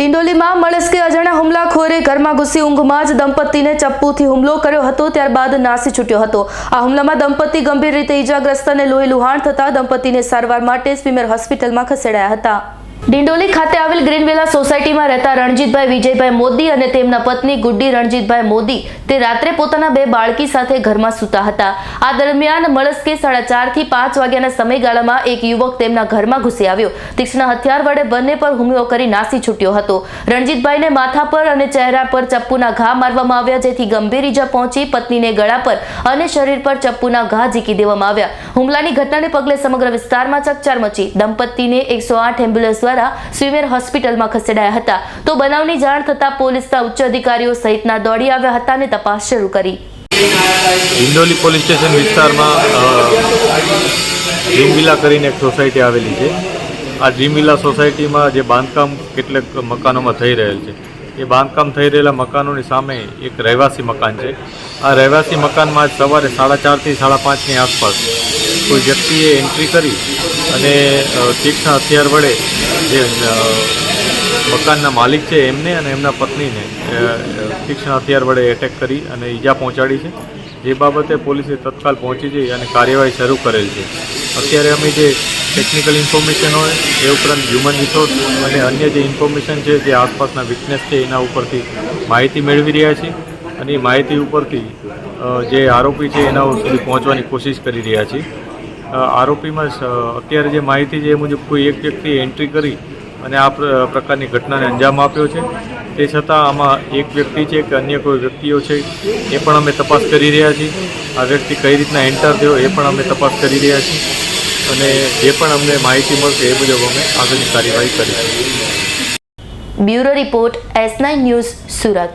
ડિંડોલીમાં મળસ્કે અજાણ્યા હુમલાખોરે ઘરમાં ઘૂસી ઊંઘમાં જ દંપતીને ચપ્પુથી હુમલો કર્યો હતો, ત્યારબાદ નાસી છૂટ્યો હતો. આ હુમલામાં દંપતી ગંભીર રીતે ઈજાગ્રસ્ત અને લોહી લુહાણ થતા દંપતીને સારવાર માટે સ્વીમેર હોસ્પિટલમાં ખસેડાયા હતા. ડિંડોલી ખાતે આવેલ ગ્રીનવેલા સોસાયટીમાં રહેતા રણજીતભાઈ વિજયભાઈ મોદી અને તેમના પત્ની ગુડ્ડી રણજીતભાઈ મોદી તે રાત્રે પોતાના બે બાળકી સાથે ઘરમાં સૂતા હતા. આ દરમિયાન મળસ્કે સાડા ચારથી પાંચ વાગ્યાના સમયગાળામાં એક યુવક તેમના ઘરમાં ઘૂસી આવ્યો. તીક્ષ્ણ હથિયાર વડે બંને પર હુમલો કરી નાસી છૂટ્યો હતો. રણજીતભાઈને માથા પર અને ચહેરા પર ચપ્પુના ઘા મારવામાં આવ્યા, જેથી ગંભીર ઈજા પહોંચી પત્નીને ગળા પર અને શરીર પર ચપ્પુના ઘા ઝીકી દેવામાં આવ્યા. હુમલાની ઘટનાને પગલે સમગ્ર વિસ્તારમાં ચકચાર મચી. દંપતીને એકસો આઠ એમ્બ્યુલન્સ દ્વારા સ્વિમેર હોસ્પિટલમાં ખસેડાયા હતા. તો બનાવની જાણ થતાં પોલીસના ઉચ્ચ અધિકારીઓ સહિતના દોડી આવ્યા હતા અને તપાસ શરૂ કરી. હિંડોલી પોલીસ સ્ટેશન વિસ્તારમાં ડ્રીમવિલા કરીને એક સોસાયટી આવેલી છે. આ ડ્રીમવિલા સોસાયટીમાં જે બાંધકામ કેટલાક મકાનોમાં થઈ રહેલ છે. એ બાંધકામ થઈ રહેલા મકાનોની સામે એક રહેવાસી મકાન છે. આ રહેવાસી મકાનમાં આજ સવારે સાડા ચારથી સાડા પાંચની આસપાસ કોઈ વ્યક્તિએ એન્ટ્રી કરી અને તીક્ષ્ણ હથિયાર વડે જે મકાનના માલિક છે એમને અને એમના પત્નીને. તીક્ષ્ણ હથિયાર વડે એટેક કરી અને ઈજા પહોંચાડી છે. જે બાબતે પોલીસે તત્કાલ પહોંચી જઈ અને કાર્યવાહી શરૂ કરેલ છે. અત્યારે અમે જે ટેકનિકલ ઇન્ફોર્મેશન હોય, એ ઉપરાંત હ્યુમન રિસોર્સ અને અન્ય જે ઇન્ફોર્મેશન છે, જે આસપાસના વિટનેસ છે, એના ઉપરથી માહિતી મેળવી રહ્યા છીએ અને એ માહિતી ઉપરથી જે આરોપી છે, એના સુધી પહોંચવાની કોશિશ કરી રહ્યા છીએ આરોપીમાં અત્યારે જે માહિતી છે એ મુજબ કોઈ એક વ્યક્તિએ એન્ટ્રી કરી અને આ પ્રકારની ઘટનાને અંજામ આપ્યો છે. તે છતાં આમાં એક વ્યક્તિ છે કે અન્ય કોઈ વ્યક્તિઓ છે, એ પણ અમે તપાસ કરી રહ્યા છીએ. આ વ્યક્તિ કઈ રીતના એન્ટર થયો એ પણ અમે તપાસ કરી રહ્યા છીએ. અને જે પણ અમને માહિતી મળશે એ મુજબ અમે આગળની કાર્યવાહી કરીશું. Bureau report S news Surat.